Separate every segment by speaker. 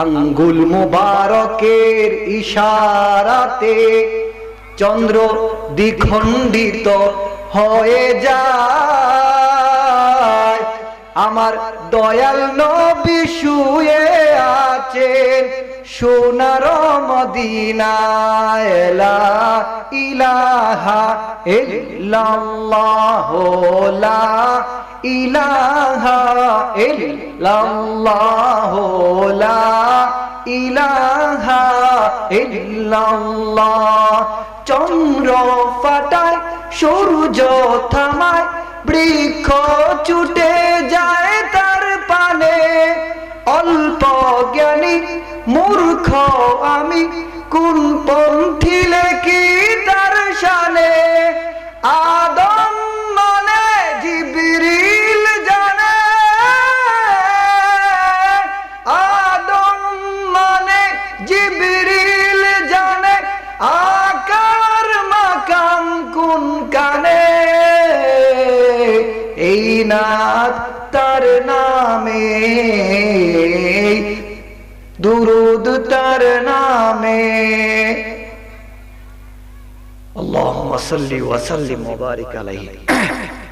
Speaker 1: আঙ্গুল মুবারকের ইশারাতে চন্দ্র দ্বিখণ্ডিত হয়ে যায়। আমার দয়াল নবী শুয়ে আছেন সোনার মদিনায়, লা ইলাহা ইল্লাল্লাহ, লা ইলাহা ইল্লাল্লাহ, লা ইলাহা ইল্লাল্লাহ। চন্দ্র ফাটায়, সূর্য থামায় বৃক্ষ চুটে যায় তার পানে। অল্প জ্ঞানী মূর্খ আমি, কোন পন্থী লেখি তার সানে আদম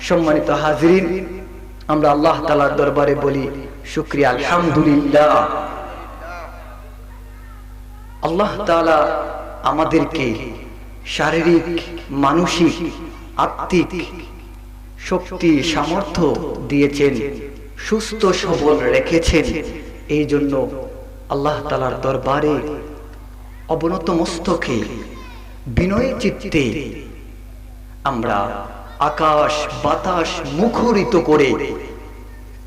Speaker 1: সম্মানিত হাজিরিন, আমরা আল্লাহ তাআলার দরবারে বলি, শুকরিয়া, আলহামদুলিল্লাহ। আল্লাহ তাআলা আমাদেরকে শারীরিক, মানসিক, আত্মিক শক্তি, সামর্থ্য দিয়েছেন, সুস্থ, সবল রেখেছেন। এই জন্য আল্লাহ তালার দরবারে অবনত মস্তকে বিনয় চিত্তে আমরা আকাশ বাতাস মুখরিত করে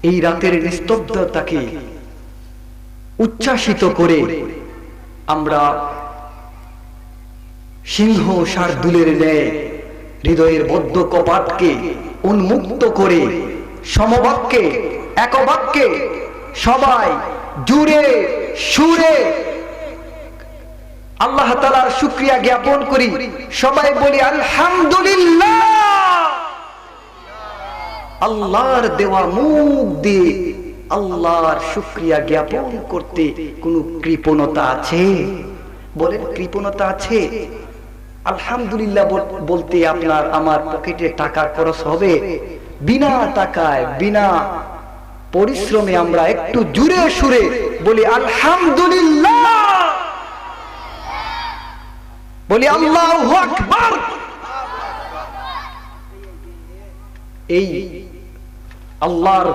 Speaker 1: এই রাতের নিস্তব্ধতাকে উচ্ছ্বাসিত করে আমরা সিংহ শার্দুলের ন্যায় হৃদয়ের বদ্ধ কপাটকে উন্মুক্ত করে সমবাক্যে, একবাক্যে সবাই জুড়ে, সুরে আল্লাহ তালার শুক্রিয়া জ্ঞাপন করি। সবাই বলি, আলহামদুলিল্লাহ। আল্লাহর দেওয়া মুখ দিয়ে আল্লাহর শুক্রিয়া জ্ঞাপন করতে কোনো কৃপণতা আছে? বলেন, কৃপণতা আছে। আলহামদুলিল্লাহ বলতে আপনার, আমার পকেটে টাকা খরচ হবে। বিনা টাকায়, বিনা পরিশ্রমে আমরা একটু জুড়ে সুরে বলি, আলহামদুলিল্লাহ। বলি, আল্লাহ এই আল্লাহর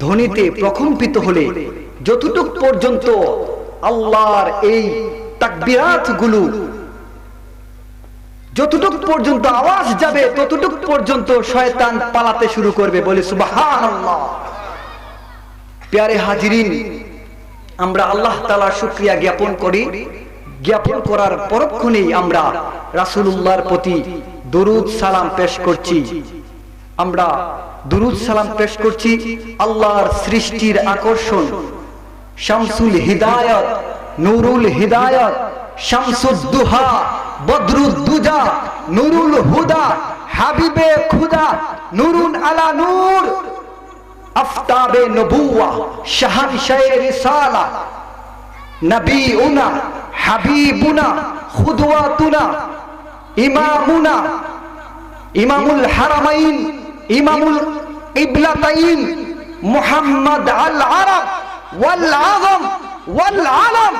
Speaker 1: ধ্বনিতে প্রকম্পিত হলে যতটুক পর্যন্ত আল্লাহর এই তাকবিরাতগুলো যতটুক পর্যন্ত আওয়াজ যাবে, ততটুক পর্যন্ত শয়তান পালাতে শুরু করবে। বলে, সুবহানাল্লাহ! প্যারে হাজিরিন, আমরা আল্লাহ তাআলার শুকরিয়া জ্ঞাপন করি। জ্ঞাপন করার পরক্ষণেই আমরা রাসূলুল্লাহর প্রতি দরুদ সালাম পেশ করছি। আমরা দুরুদ সালাম পেশ করছি আল্লাহর সৃষ্টির আকর্ষণ, শামসুল হিদায়ত, নুরুল হিদায়ত, শামসুদ্দুহা, বদরুদ্দুজা, নুরুল হুদা, হাবিবে খুদা, নুরুন আলা নূর, আফতাবে নবুয়া শাহানশাহ রিসালা, নবীউনা হাবিবুনা, খুদওয়াতুনা, ইমামুনা, ইমামুল হারামাইন, ইমামুল ইবলাতাইন, মুহাম্মদ আল আরব ওয়াল আযম ওয়াল আলম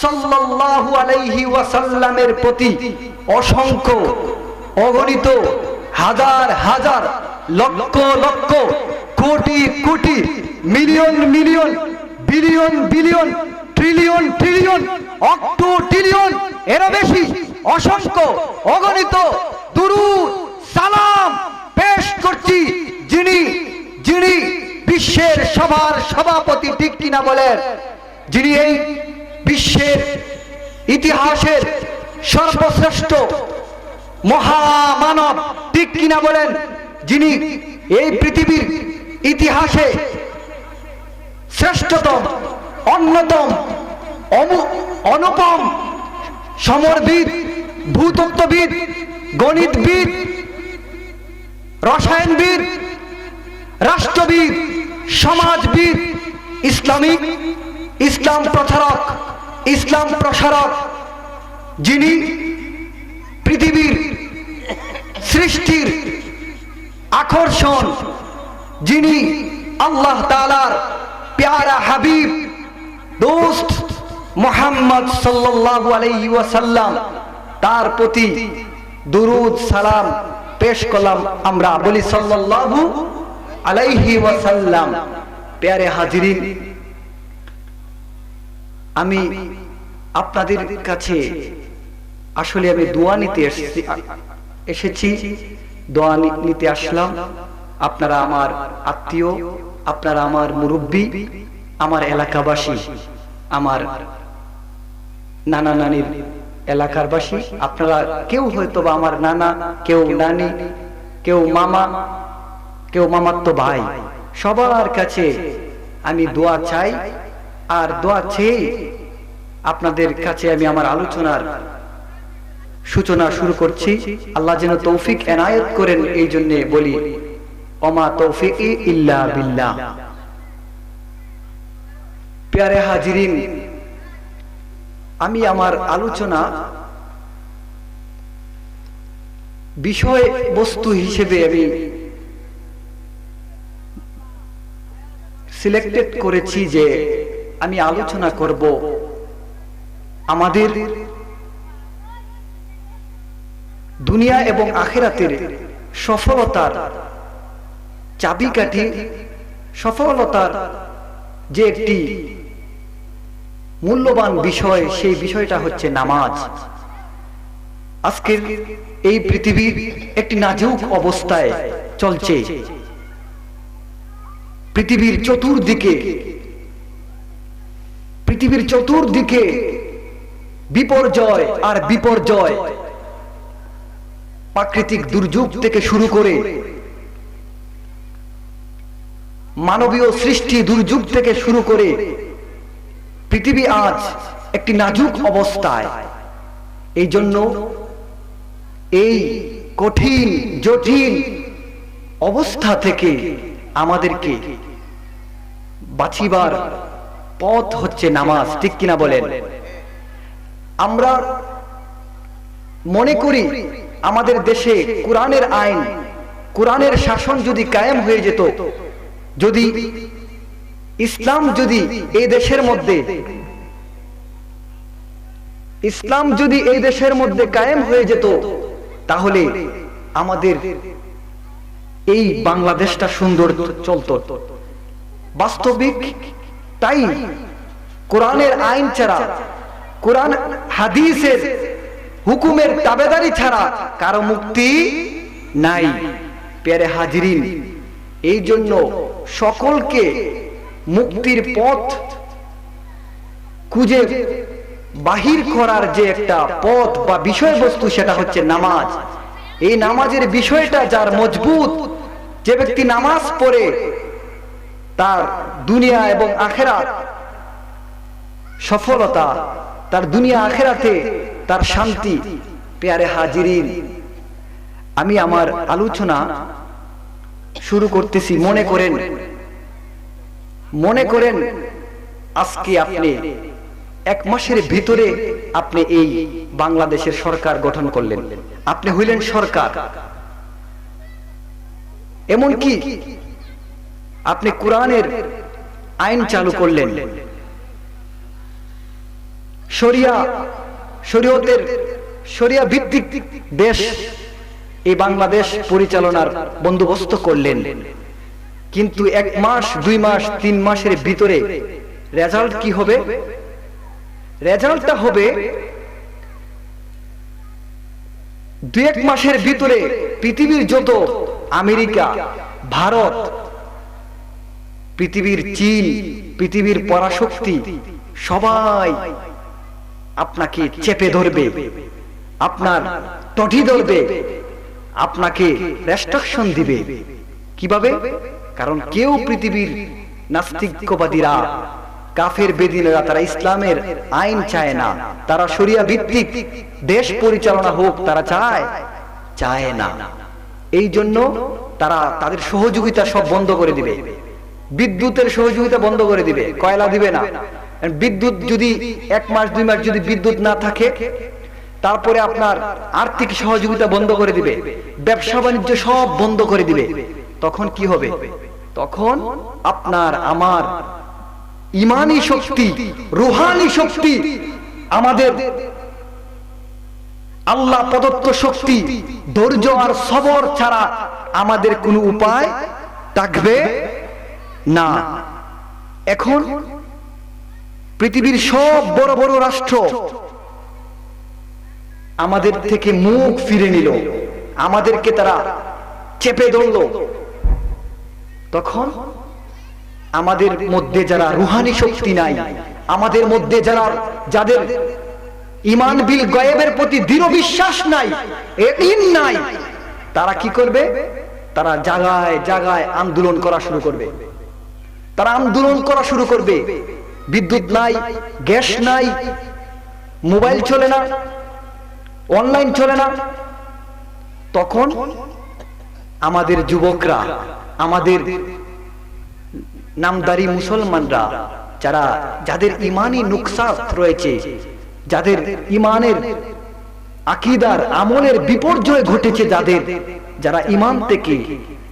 Speaker 1: সাল্লাল্লাহু আলাইহি ওয়াসাল্লামের প্রতি অসংখ্য, অগণিত, হাজার হাজার, lakh lakh, crore crore, million million, billion billion trillion trillion octo trillion এরও বেশি অসংখ্য, অগণিত, দুরুদ, সালাম পেশ করছি যিনি যিনি বিশ্বের সবার সভাপতি ঠিক কিনা বলেন যিনি এই বিশ্বের ইতিহাসের সর্বশ্রেষ্ঠ মহামানব ঠিক কিনা বলেন, যিনি এই পৃথিবীর ইতিহাসে শ্রেষ্ঠতম। অন্যতম অনুপম সমরবিদ ভূতত্ত্ববিদ, গণিতবিদ, রসায়নবিদ, রাষ্ট্রবিদ, সমাজবিদ, ইসলামিক, ইসলাম প্রচারক, ইসলাম প্রসারক, যিনি পৃথিবীর সৃষ্টির আকর্ষণ, যিনি আল্লাহ তালার প্যারা হাবিব। দোস্ত মোহাম্মদ সাল্লাল্লাহু আলাইহি ওয়াসাল্লাম, তার প্রতি দুরুদ, সালাম পেশ করলাম আমরা বলি সাল্লাল্লাহু আলাইহি ওয়াসাল্লাম। প্যারে হাজিরিন, আমি আপনাদের কাছে আসলে আমি দোয়া নিতে এসেছি এসেছি, দোয়া নিতে আসলাম। আপনারা আমার আত্মীয়, আপনারা আমার মুরব্বী আমার এলাকাবাসী, আমার নানা নানির এলাকার বাসী আপনারা কেউ হয়তো বা আমার নানা, কেউ নানি, কেউ মামা, কেউ মামাত্ম ভাই, সবার কাছে আমি দোয়া চাই, আর দোয়া চেয়ে আপনাদের কাছে আমি আমার আলোচনার সূচনা শুরু করছি। আল্লাহ যেন তৌফিক এনায়েত করেন, এই জন্যে বলি অমা তৌফিক ইল্লা বিল্লাহ। প্যারে হাজিরিন, আমি আমার আলোচনা বিষয় বস্তু হিসেবে আমি সিলেক্টেড করেছি যে আমি আলোচনা করব আমাদের দুনিয়া এবং আখেরাতের সফলতার চাবিকাঠি, সফলতার যে একটি মূল্যবান বিষয়, সেই বিষয়টা হচ্ছে নামাজ। আজকের এই পৃথিবীর একটি নাজুক অবস্থায় চলছে। পৃথিবীর চতুর্দিকে পৃথিবীর চতুর্দিকে বিপর্যয় আর বিপর্যয় প্রাকৃতিক দুর্যোগ থেকে শুরু করে মানবীয় সৃষ্টি দুর্যোগ থেকে শুরু করে পৃথিবী আজ একটি নাজুক অবস্থায়। এই জন্য এই কঠিন, জটিল অবস্থা থেকে আমাদেরকে বাঁচিবার পথ হচ্ছে নামাজ, ঠিক কিনা বলেন? আমরা মনে করি আমাদের দেশে কোরআনের আইন, কোরআনের শাসন যদি কায়েম হয়ে যেত, যদি ইসলাম যদি এই দেশের মধ্যে, ইসলাম যদি এই দেশের মধ্যে কায়েম হয়ে যেত, তাহলে আমাদের এই বাংলাদেশটা সুন্দর চলত। বাস্তবিক তাই কোরআনের আইন ছাড়া, কোরআন হাদিসের হুকুমের তাবেদারি ছাড়া কারও মুক্তি নাই। পেরে হাজিরিন, এই জন্য সকলকে মুক্তির পথ খুঁজে বাহির করার যে একটা পথ বা বিষয়বস্তু, সেটা হচ্ছে নামাজ। এই নামাজের বিষয়টা যার মজবুত, যে ব্যক্তি নামাজ পড়ে, তার দুনিয়া এবং আখেরা সফলতা, তার দুনিয়া আখেরাতে তার শান্তি, পেয়ারে হাজিরিন। আমি আমার আলোচনা শুরু করতেছি, মনে করেন মনে করেন, আজকে আপনি এক মাসের ভিতরে আপনি এই বাংলাদেশের সরকার গঠন করলেন। আপনি হইলেন সরকার। এমন কি আপনি কোরআনের আইন চালু করলেন। শরিয়া, শরীয়তের শরিয়া ভিত্তিক দেশ এই বাংলাদেশ পরিচালনার বন্দোবস্ত করলেন। কিন্তু এক মাস দুই মাস তিন মাসের ভিতরে রেজাল্ট কি হবে? রেজাল্টটা হবে দুই এক মাসের ভিতরে পৃথিবীর যত আমেরিকা ভারত পৃথিবীর চীন পৃথিবীর পরাশক্তি সবাই আপনাকে চেপে ধরবে আপনার টটি ধরবে আপনাকে রেস্ট্রাকশন দিবে। কীভাবে? কারণ কেউ পৃথিবীর নাস্তিকবাদীরা কাফের বেদিনেরা তারা ইসলামের আইন চায় না। তারা শরিয়া ভিত্তিক দেশ পরিচালনা হোক তারা চায় চায় না। এই জন্য তারা তাদের সহযোগিতা সব বন্ধ করে দিবে। বিদ্যুতের সহযোগিতা বন্ধ করে দিবে। কয়লা দিবে না। বিদ্যুৎ যদি এক মাস দুই মাস যদি বিদ্যুৎ না থাকে তারপরে আপনার আর্থিক সহযোগিতা বন্ধ করে দিবে। ব্যবসা বাণিজ্য সব বন্ধ করে দিবে। তখন কি হবে? তখন আপনার আমার ইমানি শক্তি, রুহানি শক্তি, আমাদের আল্লাহ প্রদত্ত শক্তি, ধৈর্য আর সবর ছাড়া আমাদের কোনো উপায় থাকবে না। এখন পৃথিবীর সব বড় বড় রাষ্ট্র আমাদের থেকে মুখ ফিরে নিল, আমাদেরকে তারা চেপে ধরল। তখন আমাদের মধ্যে যারা রুহানি শক্তি নাই, আমাদের মধ্যে যারা, যাদের ইমান বিল গয়েবের প্রতি দৃঢ় বিশ্বাস নাই একিন নাই, তারা কি করবে? তারা জাগায় জাগায় আন্দোলন করা শুরু করবে। তারা আন্দোলন করা শুরু করবে। বিদ্যুৎ নাই, গ্যাস নাই, মোবাইল চলে না, অনলাইন চলে না। তখন আমাদের যুবকরা আমাদের নামদারি মুসলমানরা, যারা যাদের ইমানি নুকসাত রয়েছে, যাদের ইমানের আকিদার আমলের বিপর্যয় ঘটেছে, যাদের যারা ইমান থেকে,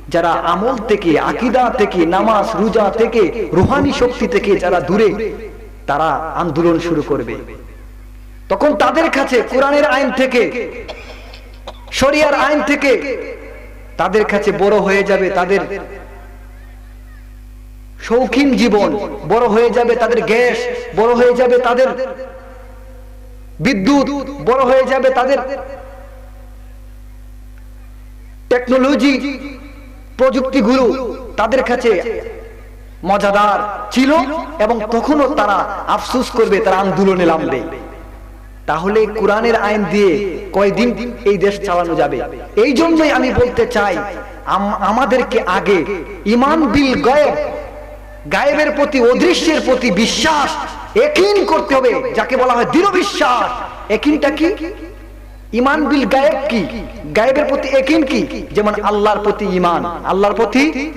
Speaker 1: যারা আমল থেকে, আকিদা থেকে, নামাজ, রোজা থেকে, রুহানি শক্তি থেকে যারা দূরে, তারা আন্দোলন শুরু করবে। তখন তাদের কাছে কোরআনের আইন থেকে, শরিয়ার আইন থেকে তাদের কাছে বড় হয়ে যাবে তাদের শৌখিন জীবন, বড় হয়ে যাবে তাদের গ্যাস, বড় হয়ে যাবে তাদের বিদ্যুৎ, বড় হয়ে যাবে তাদের টেকনোলজি প্রযুক্তিগুলো তাদের কাছে মজাদার ছিল এবং তখনও তারা আফসুস করবে, তারা আন্দোলনে নামবে। তাহলে কোরআনের আইন দিয়ে কয়দিন এই দেশ চালানো যাবে? এই জন্যই আমি বলতে চাই, আম- আমাদেরকে আগে ইমান বিল গয়েব, গায়েবের প্রতি, অদৃশ্যের প্রতি বিশ্বাস একিন করতে হবে, যাকে বলা হয় দৃঢ় বিশ্বাস। একিনটা কি? ইমান বিল গায়েব কি? গায়েবের প্রতি একিন কি? যেমন আল্লাহর প্রতি ইমান। আল্লাহর প্রতি?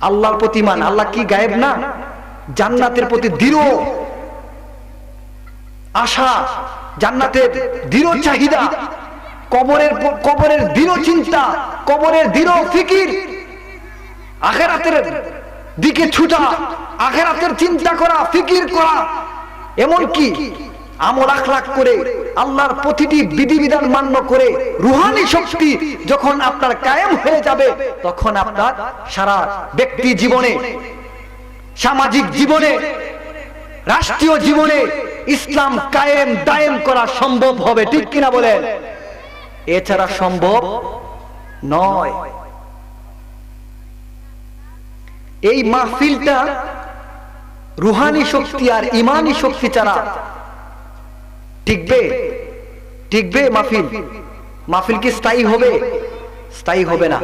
Speaker 1: আল্লাহর প্রতি ইমান। আল্লাহ কি গায়েব না? জান্নাতের প্রতি দৃঢ়। আশা, জান্নাতের দৃঢ় চাহিদা, কবরের কবরের দৃঢ় চিন্তা, কবরের দৃঢ় ফিকির, আখেরাতের দিকে ছুটা, আখেরাতের চিন্তা করা, ফিকির করা এমন কি আমল আখলাক করে আল্লাহর প্রতিটি বিধিবিধান মান্য করে রুহানি শক্তি যখন আপনার কায়েম হয়ে যাবে, তখন আপনার সারা ব্যক্তি জীবনে, সামাজিক জীবনে রাষ্ট্রীয় জীবনে ইসলাম কায়েম, দায়েম করা সম্ভব হবে, ঠিক কিনা বলেন এছাড়া সম্ভব নয়। এই মাহফিলটা রুহানি শক্তি আর ইমানি শক্তি ছাড়া টিকবে? টিকবে মাহফিল? মাহফিল কি স্থায়ী হবে? স্থায়ী হবে না।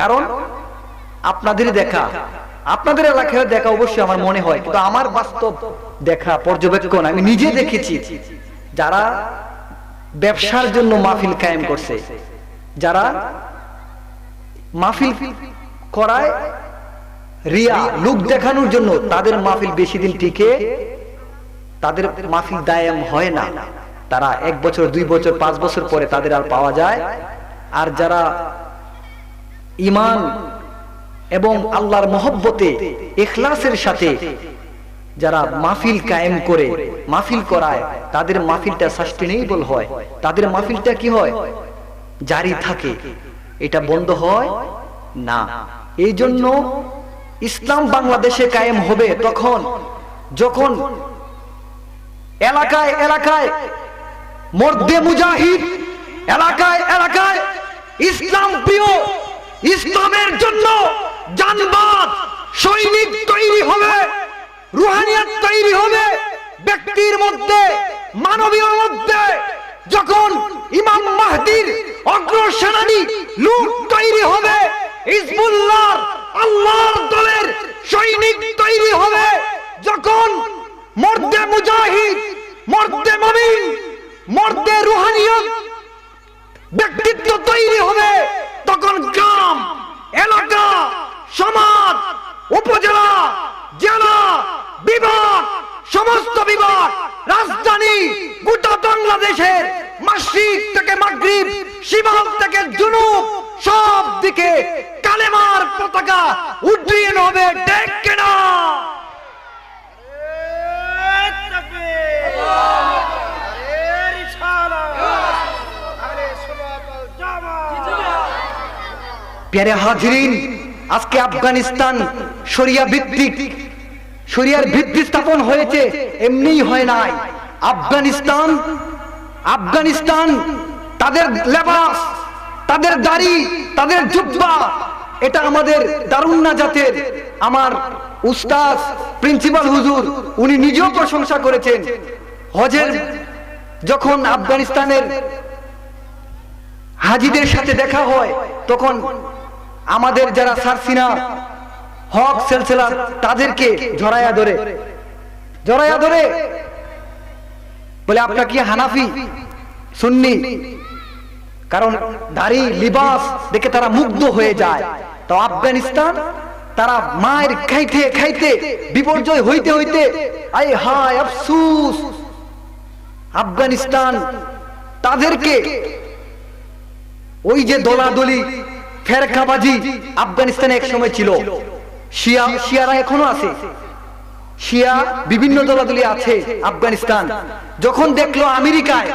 Speaker 1: কারণ আপনাদের দেখা, আপনাদের এলাকায় দেখা অবশ্যই আমার মনে হয়, কিন্তু আমার বাস্তব দেখা পর্যবেক্ষণ আমি নিজে দেখেছি যারা ব্যবসার জন্য মাহফিল কায়েম করছে, যারা মাহফিল করায় রিয়া লোক দেখানোর জন্য তাদের মাহফিল বেশি দিন টিকে, তাদের মাহফিল দায়াম হয় না। তারা এক বছর, দুই বছর, পাঁচ বছর পরে তাদের আর পাওয়া যায়। আর যারা ইমান এবং আল্লাহর মহব্বতে, এখলাসের সাথে যারা মাহফিল কায়েম করে মাহফিল করায় তাদের মাহফিলটা সাস্টেনেবল হয়। তাদের মাহফিলটা কি হয়? জারি থাকে। এটা বন্ধ হয়? না। এই জন্য ইসলাম বাংলাদেশে কায়েম হবে তখন। যখন এলাকায় এলাকায় মর্দে মুজাহিদ এলাকায় এলাকায় ইসলাম প্রিয় ইসলামের জন্য জানবাদ সৈনিক তৈরি হবে। রুহানিয়াত তৈরি হবে ব্যক্তির মধ্যে মানবীয় মধ্যে। যখন ইমাম মাহদির অগ্রসেনানী লুট তৈরি হবে ইসবুল্লাহ আল্লাহর দলের সৈনিক তৈরি হবে। যখন মর্দে মুজাহিদ, মর্দে মমিন, মর্দে রুহানিয়ত ব্যক্তিত্ব তৈরি হবে, তখন গ্রাম, এলাকা, সমাজ, উপজেলা দিকে কালেমার পতাকা উড্ডীন হবে ডেকে না আজকে আফগানিস্তান শরিয়া ভিত্তিক। শরিয়ার ভিত্তি স্থাপন হয়েছে, এমনিই হয় নাই। আফগানিস্তান আফগানিস্তান, তাদের লেবাস। তাদের দাড়ি, তাদের জুব্বা, এটা আমাদের দারুন্না জাতের আমার উস্তাদ, প্রিন্সিপাল হুজুর, উনি নিজেও প্রশংসা করেছেন। হজের যখন আফগানিস্তানের হাজিদের সাথে দেখা হয়, তখন আমাদের যারা সারসিনা হক সেলসেলার তাদেরকে জড়াইয়া ধরে। জড়াইয়া ধরে। বলে, আপনার কি হানাফি, সুন্নি? কারণ দাড়ি লিবাস দেখে তারা মুগ্ধ হয়ে যায়। তো আফগানিস্তান তারা মায়ের খাইতে খাইতে বিপর্যয় হইতে হইতে আই হায় আফসুস, আফগানিস্তান তাদেরকে ওই যে দলাদলি, ফেরকাবাজি আফগানিস্তানে এক সময় ছিল। শিয়া, শিয়ারা এখনও আছে। শিয়া বিভিন্ন দলাদলি আছে আফগানিস্তান। যখন দেখল আমেরিকায়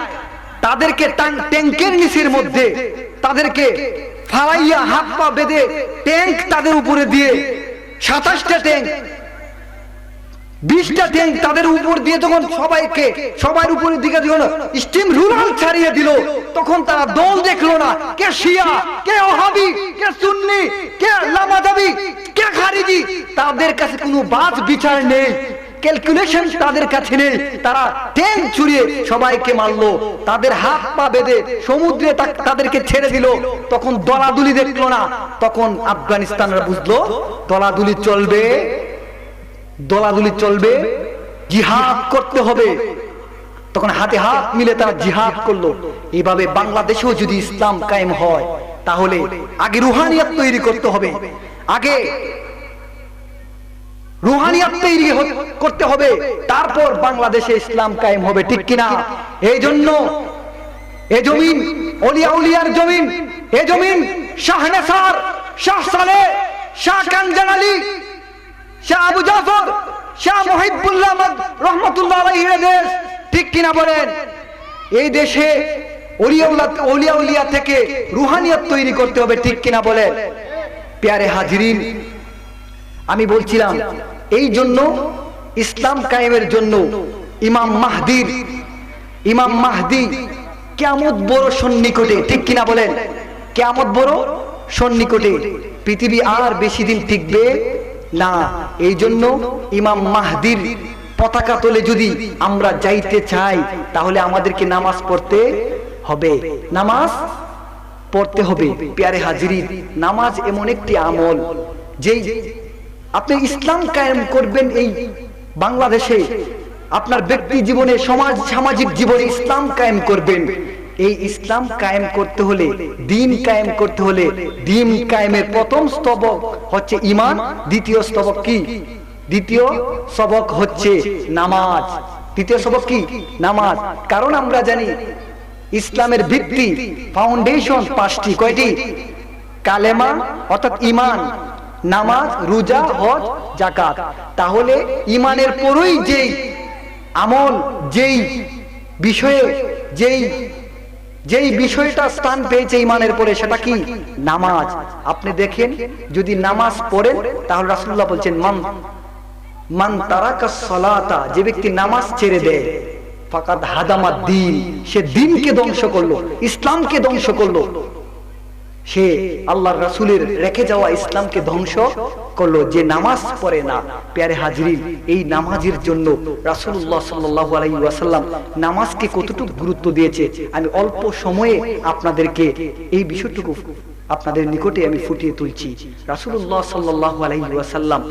Speaker 1: তাদেরকে ট্যাঙ্কের নিচের মধ্যে তাদেরকে ফালাইয়া হাত পা বেঁধে ট্যাঙ্ক তাদের উপরে দিয়ে সাতাশটা ট্যাঙ্ক বিশটা ট্যাঙ্ক তাদের উপর দিয়ে সবাইকে, সবার উপরের দিকে যখন স্টিম রুরাল ছাড়িয়ে দিল, তখন তারা দল দেখল না, কে শিয়া, কে ওহাবি, কে সুন্নি, কে লামাদাবি, কে খারিজি, তাদের কাছে কোনো বাজ বিচার নেই। ক্যালকুলেশন তাদের কাছে নেই। তারা ট্যাঙ্ক ছুড়িয়ে সবাইকে মারলো। তাদের হাত পা বেঁধে সমুদ্রে তাদেরকে ছেড়ে দিল। তখন দলাদুলি দেখল না। তখন আফগানিস্তানরা বুঝলো, দলাদুলি চলবে। দলাদলি চলবে। জিহাদ করতে হবে। তখন হাতে হাত মিলে তারা জিহাদ করল। এভাবে বাংলাদেশেও যদি ইসলাম কায়েম হয়, তাহলে আগে রুহানিয়াত তৈরি করতে হবে। আগে রুহানিয়াত তৈরি করতে হবে। তারপর বাংলাদেশে ইসলাম কায়েম হবে, ঠিক কিনা? এই জন্য এ জমিন, অলিয়া উলিয়ার জমিন, এ জমিন শাহনেসার শাহ সালে, শাহ কানজান আলী, শাহ আবু জাফর, শাহ মহিবুল্লাহ রহমতুল্লাহ আলাইহির দেশ, ঠিক কিনা বলেন? এই দেশে অলিয়াউল্লাহ অলিয়া উলিয়া থেকে রুহানিয়ত তৈরি করতে হবে, ঠিক কিনা বলেন? প্যারে হাজিরিন, আমি বলছিলাম এই জন্য ইসলাম কায়েমের জন্য ইমাম মাহদির ইমাম মাহদি কেমত বড় সন্নিকটে, ঠিক কিনা বলেন? কেমত বড় সন্নিকটে। পৃথিবী আর বেশি দিন টিকবে না। এই জন্য ইমাম মাহদির পতাকা তোলে যদি আমরা যাইতে চাই, তাহলে আমাদেরকে নামাজ পড়তে হবে। নামাজ পড়তে হবে। পেয়ারে হাজিরি নামাজ এমন একটি আমল, যেই আপনি ইসলাম কায়েম করবেন এই বাংলাদেশে। আপনার ব্যক্তি জীবনে সমাজ সামাজিক জীবনে ইসলাম কায়েম করবেন। এই ইসলাম কায়েম করতে হলে দিন কায়েম করতে হলে দিন কায়েমের প্রথম স্তবক হচ্ছে ইমান দ্বিতীয় স্তবক কি? দ্বিতীয় সবক হচ্ছে নামাজ। দ্বিতীয় সবক কি? নামাজ। কারণ আমরা জানি ইসলামের ভিত্তি ফাউন্ডেশন পাঁচটি। কয়টি? কালেমা অর্থাৎ ইমান নামাজ, রোজা, হজ জাকাত তাহলে ইমানের পরই যেই আমল, যেই বিষয়ে, যেই যেই বিষয়টা স্থান পেয়েছে ইমানের পরে, সেটা কি? নামাজ। আপনি দেখেন, যদি নামাজ পড়েন, তাহলে রাসুল্লাহ বলছেন, মান মান তারাকা সলাতা যে ব্যক্তি নামাজ ছেড়ে দেয়, ফাকাদ হাদামা দিন, সে দিনকে ধ্বংস করল, ইসলামকে ধ্বংস করল। সে আল্লাহর রাসূলের রেখে যাওয়া ইসলামকে ধ্বংস করল, যে নামাজ পড়ে না। প্যারে হাজরিন, এই নামাজের জন্য রাসূলুল্লাহ সাল্লাল্লাহু আলাইহি নামাজকে কতটুকু গুরুত্ব দিয়েছে, আমি অল্প সময়ে আপনাদেরকে এই বিষয়টুকু আপনাদের নিকটে আমি ফুটিয়ে তুলছি। রাসুল্লাহ সাল্লাল্লাহু আলাইসাল্লাম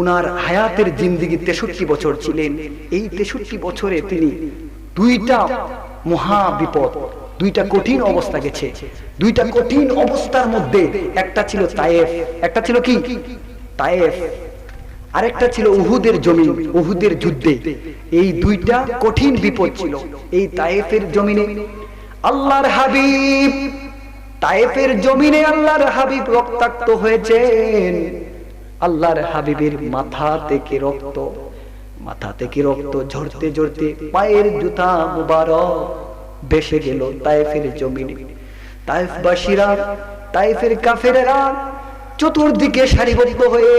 Speaker 1: উনার হায়াতের জিন্দিগি তেষট্টি বছর ছিলেন। এই তেষট্টি বছরে তিনি দুইটা মহা বিপদ দুইটা কঠিন অবস্থা গেছে। দুইটা কঠিন অবস্থার মধ্যে একটা ছিল তায়েফ, একটা ছিল কি? তায়েফ। আরেকটা ছিল উহুদের জমি উহুদের যুদ্ধে। এই দুইটা কঠিন বিপদ ছিল, এই তায়েফের জমিনে। আল্লাহর হাবিব, তায়েফের জমিনে আল্লাহর হাবিব রক্তাক্ত হয়েছেন। আল্লাহর হাবিবের মাথা থেকে রক্ত, মাথা থেকে রক্ত ঝরতে ঝরতে পায়ের জুতা মুবারক বেসে গেল তায়েফের জমিনে। তায়েফবাসীরা তায়েফের কাফেরেরা চতুর্দিকে সারিবদ্ধ হয়ে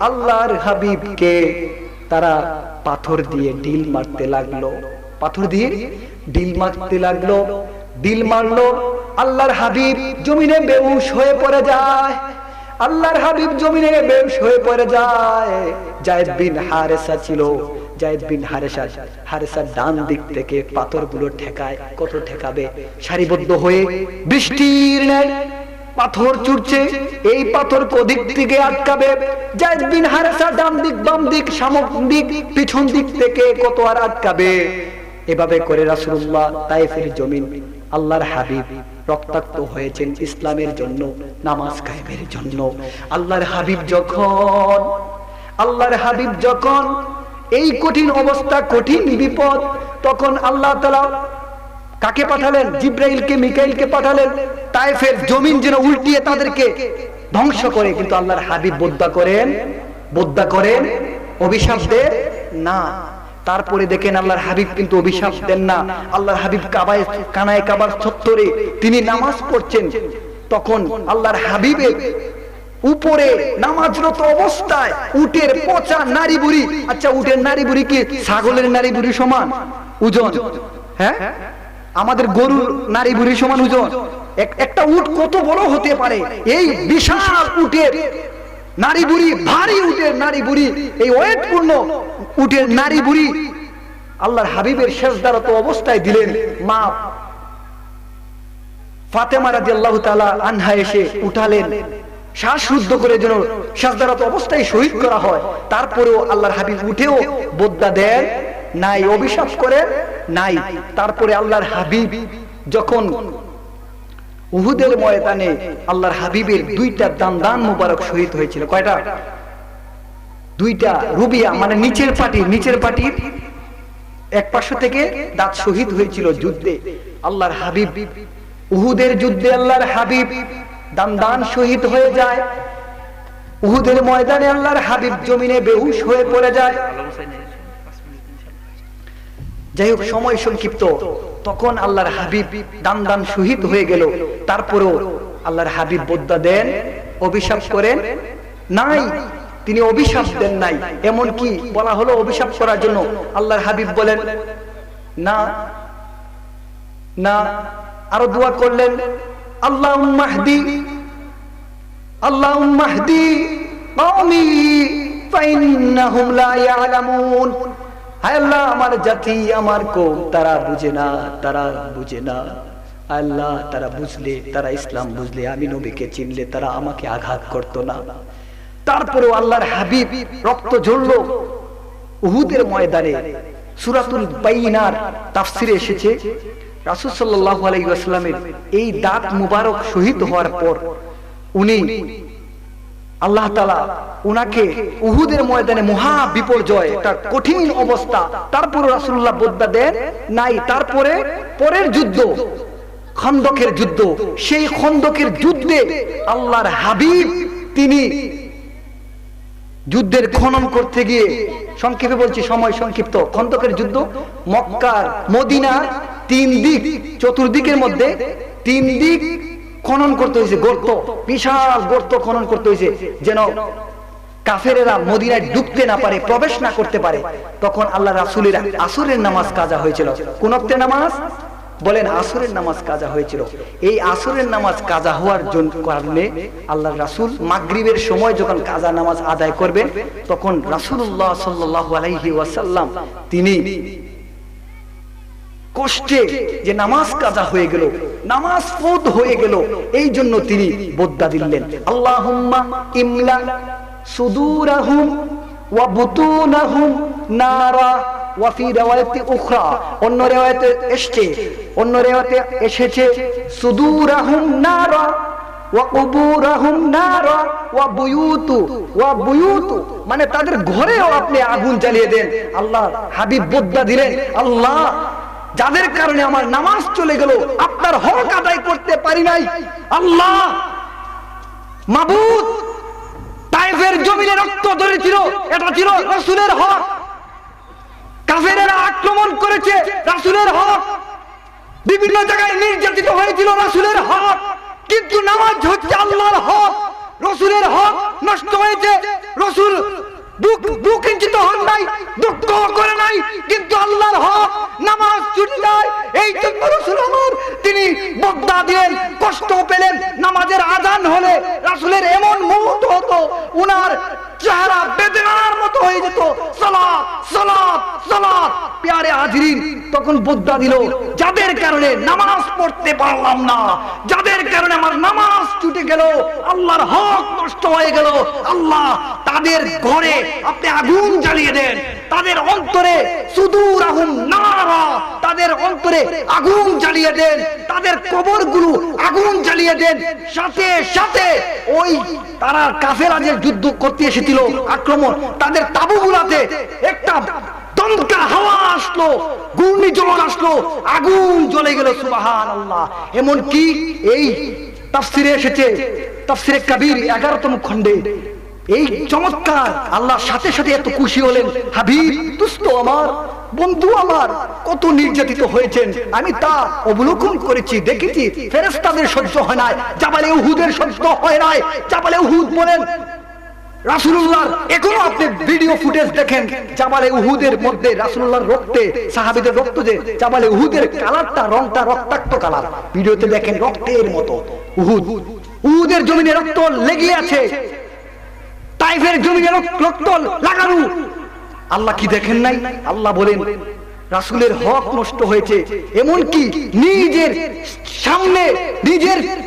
Speaker 1: আল্লাহর হাবিবকে তারা পাথর দিয়ে ডিল মারতে লাগল। পাথর দিয়ে ডিল মারতে লাগল। ডিল মারলো, আল্লাহর হাবিব জমিনে বেউস হয়ে পড়ে যায়। আল্লাহর হাবিব জমিনে বেউস হয়ে পড়ে যায়। জায়েদ বিন হারেসা ছিল জায়েদ বিন হারেসা হারেসার ডান দিক থেকে পাথরগুলো ঠেকায়। কত ঠেকাবে? সারিবদ্ধ হয়ে বৃষ্টির পাথর চুরছে। এই পাথর আটকাবে। জায়েদ বিন হারেসা ডান দিক, বাম দিক সামক দিক, পিছন দিক থেকে কত আর আটকাবে? এভাবে করে রাসূলুল্লাহ তায়েফের জমিন আল্লাহর হাবিব রক্তাক্ত হয়েছেন ইসলামের জন্য, নামাজ কায়েমের জন্য। আল্লাহর হাবিব যখন, আল্লাহর হাবিব যখন এই কঠিন অবস্থা, কঠিন বিপদ, তখন আল্লাহ তাআলা কাকে পাঠালেন? জিব্রাইলকে, মিকাইলকে পাঠালেন। তাইফের জমিন যেন উল্টিয়ে তাদেরকে ধ্বংস করে। কিন্তু আল্লাহর হাবিব বোদ্ধা করেন বোদ্ধা করেন, অভিশাপ দেন না। তারপরে দেখেন আল্লাহর হাবিব কিন্তু অভিশাপ দেন না। আল্লাহর হাবিব কাবায়, কানায় কাবার ছত্তরে তিনি নামাজ পড়ছেন। তখন আল্লাহর হাবিবের উপরে নামাজরত অবস্থায় উটের পচা নারী বুড়ি। আচ্ছা উটের নারী বুড়ি কি ছাগলের নারী বুড়ি সমান? ওজন হ্যাঁ? আমাদের গরুর নারী বুড়ি সমান ওজন একটা উট কত বড় হতে পারে? এই বিশাল উটের নারী বুড়ি, ভারী উটের নারী বুড়ি, এই ওয়েটপূর্ণ উটের নারী বুড়ি আল্লাহর হাবিবের শেষদারত অবস্থায় দিলেন মা ফাতেমা রাদিয়াল্লাহু তাআলা আনহা এসে উঠালেন। শ্বাসরুদ্ধ করে যেন শ্বাসদারত অবস্থায় শহীদ করা হয়। তারপরেও আল্লাহর হাবিব উঠেও বোদ্দা দেন, নাই অভিশাপ করেন, নাই। তারপরে আল্লাহর হাবিব যখন উহুদের ময়দানে আল্লাহর হাবিবের দুইটা দান মুবারক শহীদ হয়েছিল। কয়টা? দুইটা রুবিয়া মানে নিচের পাটি, নিচের পাটির এক পার্শ্ব থেকে দাঁত শহীদ হয়েছিল যুদ্ধে। আল্লাহর হাবিব, উহুদের যুদ্ধে আল্লাহর হাবিব দান দান শহীদ হয়ে যায়। উহুদের ময়দানে আল্লাহর হাবিব জমিনে বেহুশ হয়ে পড়ে যায়। যাই হোক, সময় সংক্ষিপ্ত। তখন আল্লাহর হাবিব দান দান শহীদ হয়ে গেল। তারপরেও আল্লাহর হাবিব বোদ্ধা দেন, অভিশাপ করেন। নাই, তিনি অভিশাপ দেন নাই। এমন কি বলা হলো অভিশাপ করার জন্য আল্লাহর হাবিব বলেন, না না, আরও দোয়া করলেন। আল্লাহ মাহদি আল্লাহ মাহদি কওমি, ফাইন্নাহুম লা ইয়ালামুন। হায় আল্লাহ, আমার জাতি, আমার কৌম তারা বুঝে না, তারা বুঝে না। আল্লাহ, তারা বুঝলে, তারা ইসলাম বুঝলে, আমি নবীকে চিনলে তারা আমাকে আঘাত করতো না। তারপরেও আল্লাহর হাবিব রক্ত ঝরলো। উহুদের ময়দানে সুরাতুল বাইনার তাফসিরে এসেছে। রাসূল এই দাঁত মুবারক শহীদ হওয়ার পর উনি আল্লাহ তালা উনাকে উহুদের ময়দানে মহা বিপর্যয় একটা কঠিন অবস্থা তারপরে রাসুল্লাহ বোদ্ধা দেন নাই, তারপরে পরের যুদ্ধ, খন্দকের যুদ্ধ, সেই খন্দকের যুদ্ধে আল্লাহর হাবিব তিনি যুদ্ধের খনন করতে গিয়ে সংক্ষেপে বলছি সময় সংক্ষিপ্ত, খন্দকের যুদ্ধ মক্কার মদিনার তিন দিক, চতুর্দিকের মধ্যে তিন দিক খনন করতে হয়েছে, গর্ত, বিশাল গর্ত খনন করতে হয়েছে, যেন কাফেরেরা মদিনায় ডুবতে না পারে, প্রবেশ না করতে পারে। তখন আল্লাহ রাসুলের আসরের নামাজ কাজা হয়েছিল। কোন নামাজ? বলেন, আসরের নামাজ কাজা হয়েছিল। এই আসরের নামাজ কাজা হওয়ার জন্য কারণে আল্লাহ রাসুল মাগরিবের সময় যখন কাজা নামাজ আদায় করবেন, তখন রাসুল্লাহ সাল্লাহ আলাইহি ওয়াসাল্লাম তিনি কষ্টে যে নামাজ কাজা হয়ে গেল, নামাজ ফোদ হয়ে গেল, এই জন্য তিনি বোদ্ধা দিলেন। আল্লাহুম্মা ইমলা সুদুরাহুম মানে তাদের ঘরেও আপনি আগুন জ্বালিয়ে দেন। আল্লাহ হাবিব বদ্দা দিলেন, আল্লাহ যাদের কারণে আমার নামাজ চলে গেল, আপনার হক আদায় করতে পারি নাই। আল্লাহ মাবুদ তাইফের জমিনে রক্ত ধরেছিল, এটা ছিল হক। কাফেরেরা আক্রমণ করেছে, রাসুলের হক। বিভিন্ন জায়গায় নির্যাতিত হয়েছিল, রাসুলের হক। কিন্তু নামাজ হচ্ছে আল্লাহর হক, রসুলের হক নষ্ট হয়েছে। রসুল দুঃখিত হন নাই, দুঃখ করে নাই, কিন্তু আল্লাহর হক নামাজ নাই এই জন্য রসুল তিনি বদলা দিলেন, কষ্ট পেলেন, নামাজের আজান হলে রাসুলের এমন মুহূর্ত হতো, উনার চেহারা বেদনার মতো হয়ে যেত। সালাত সালাত সালাত। প্যারে হাজরিন, তখন বুদ্ধা দিল, যাদের কারণে নামাজ পড়তে পারলাম না, যাদের কারণে আমার নামাজ ছুটে গেল, আল্লাহর হক নষ্ট হয়ে গেল, আল্লাহ তাদের ঘরে আপনি আগুন জ্বালিয়ে দেন। তাদের অন্তরে সুদূর আগুন নারা, তাদের অন্তরে আগুন জ্বালিয়ে দেন। তাদের কবরগুলো আগুন জ্বালিয়ে দেন। সাথে সাথে ওই তারা কাফেরা যে যুদ্ধ করতে এসেছিল। আক্রমণ। তাদের তাবুগুলাতে একটা দমকা হাওয়া আসলো আসলো, আগুন জ্বলে গেল সুবাহান আল্লাহ এমন কি এই তাফসিরে এসেছে, তাফসিরে কাবির এগারোতম এই চমৎকার সাথে সাথে এত খুশি হলেন, হাবিব আমার, বন্ধু আমার, কত নির্যাতিত হয়েছেন। আমি তা অবলোকন করেছি, দেখেছি ফেরেস্তাদের সহ্য হয় নাই, জাবালে উহুদের সহ্য হয় নাই। জাবালে উহুদ বলেন উহুদের জমিনে রক্ত লেগে আছে। জমিনে রক্ত লাগানো। আল্লাহ কি দেখেন নাই? আল্লাহ বলেন, রাসূলের হক নষ্ট হয়েছে। এমন কি নিজের সামনে, নিজের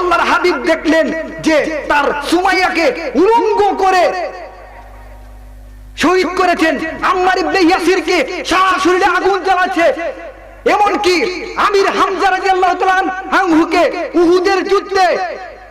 Speaker 1: আল্লাহর হাবিব দেখলেন যে তার সুমাইয়াকে উলঙ্গ করে শহীদ করেছেন আম্মার ইবনে ইয়াসিরকে সারা শরীরে আগুন জ্বালাচ্ছে। এমনকি আমির হামজা রাদিয়াল্লাহু তাআলা আনহুকে উহুদের যুদ্ধে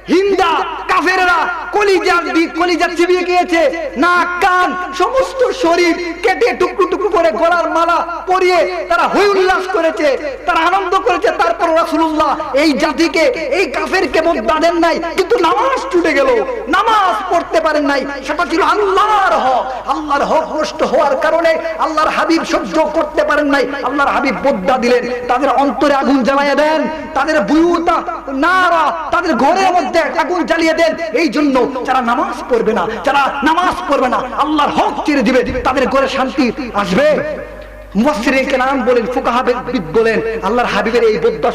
Speaker 1: হিন্দা, কাফেররা কলিজা দি- কলিজা চিবিয়ে গিয়েছে। নাক, কান, সমস্ত শরীর কেটে টুকরো টুকরো করে গলার মালা পরিয়ে তারা হই উল্লাস করেছে, তারা আনন্দ করেছে। তারপর রাসূলুল্লাহ এই জাতিকে, এই কাফেরকে বদলা দেন নাই, কিন্তু নামাজ ছুটে গেল। নামাজ পড়তে পারেন নাই। সেটা ছিল আল্লাহর হক। আল্লাহর হক নষ্ট হওয়ার কারণে আল্লাহর হাবিব সহ্য করতে পারেন নাই। আল্লাহর হাবিব বদলা দিলেন। তাদের অন্তরে আগুন জ্বালাইয়া দেন। তাদের বুয়ুতা নারা, তাদের ঘরের মধ্যে আগুন জ্বালিয়ে দেন। এই জন্য যারা নামাজ পড়বে না, যারা নামাজ পড়বে না, আল্লাহর হক চিরে দিবে, তাদের ঘরে শান্তি আসবে।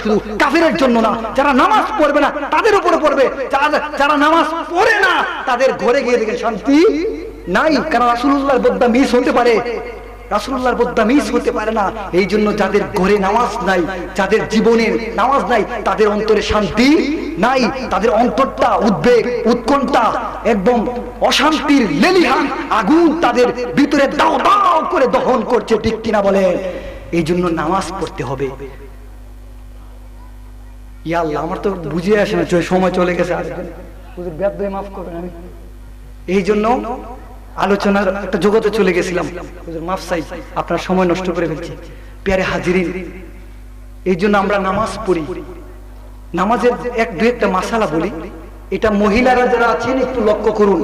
Speaker 1: শুধু জন্য না, যারা নামাজ পড়বে না, তাদের উপরে পড়বে। যারা নামাজ পড়ে না, তাদের ঘরে গিয়ে দেখে শান্তি নাই, কারণ রাসূলুল্লাহর বদ্দা মিস হতে পারে। রাসূলুল্লাহর বদ্দা মিস হতে পারে না। এই জন্য যাদের ঘরে নামাজ নাই যাদের জীবনে নামাজ নাই তাদের অন্তরে শান্তি নাই তাদের অন্তরটা উদ্বেগ উৎকণ্ঠা একদম অশান্তির লেলিহান আগুন তাদের ভিতরে দাও দাও করে দহন করছে ঠিক কিনা বলেন? এই জন্য নামাজ পড়তে হবে। ইয়াল্লাহ আমার তো বুঝে আসে না সময় চলে গেছে এই জন্য আলোচনার একটা জগতে চলে গেছিলাম। হুজুর, মাফ চাই, আপনার সময় নষ্ট করে ফেলছি। পেয়ারে হাজিরিন, এই জন্য আমরা নামাজ পড়ি। নামাজের এক দু একটা মাসালা বলি। এটা মহিলারা যারা আছেন, একটু লক্ষ্য করুন।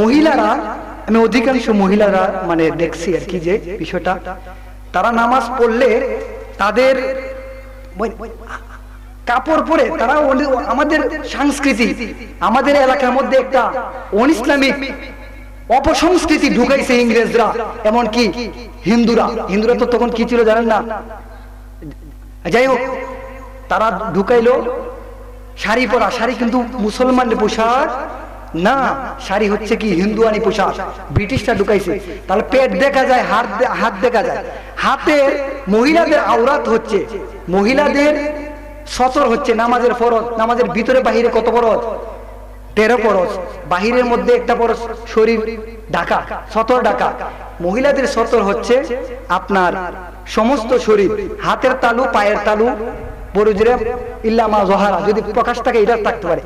Speaker 1: মহিলারা, আমি অধিকাংশ মহিলারা মানে দেখছি আর কি যে বিষয়টা, তারা নামাজ পড়লে তাদের কাপড় পরে তারা আমাদের সংস্কৃতি আমাদের এলাকার মধ্যে একটা অনিসলামিক অপসংস্কৃতি ঢুকাইছে ইংরেজরা, এমনকি হিন্দুরা। হিন্দুরা তো তখন কি ছিল জানেন না? যাই হোক, তারা ঢুকাইলো শাড়ি পরা। শাড়ি কিন্তু মুসলমানের পোশাক না, শাড়ি হচ্ছে কি হিন্দুয়ানি পোশাক। ব্রিটিশরা ঢুকাইছে। তাহলে পেট দেখা যায়, হাত হাত দেখা যায়। হাতের মহিলাদের আওরাত হচ্ছে। মহিলাদের সতর হচ্ছে, নামাজের ফরজ। নামাজের ভিতরে বাহিরে কত ফরজ? তেরো পরশ, বাহিরের মধ্যে একটা পরশ, শরীর ঢাকা, সতর ঢাকা। মহিলাদের সতর হচ্ছে আপনার সমস্ত শরীর, হাতের তালু, পায়ের তালু,
Speaker 2: বরুজরে, ইল্লামা, জহারা, যদি প্রকাশ থাকে, এটা থাকতে পারে।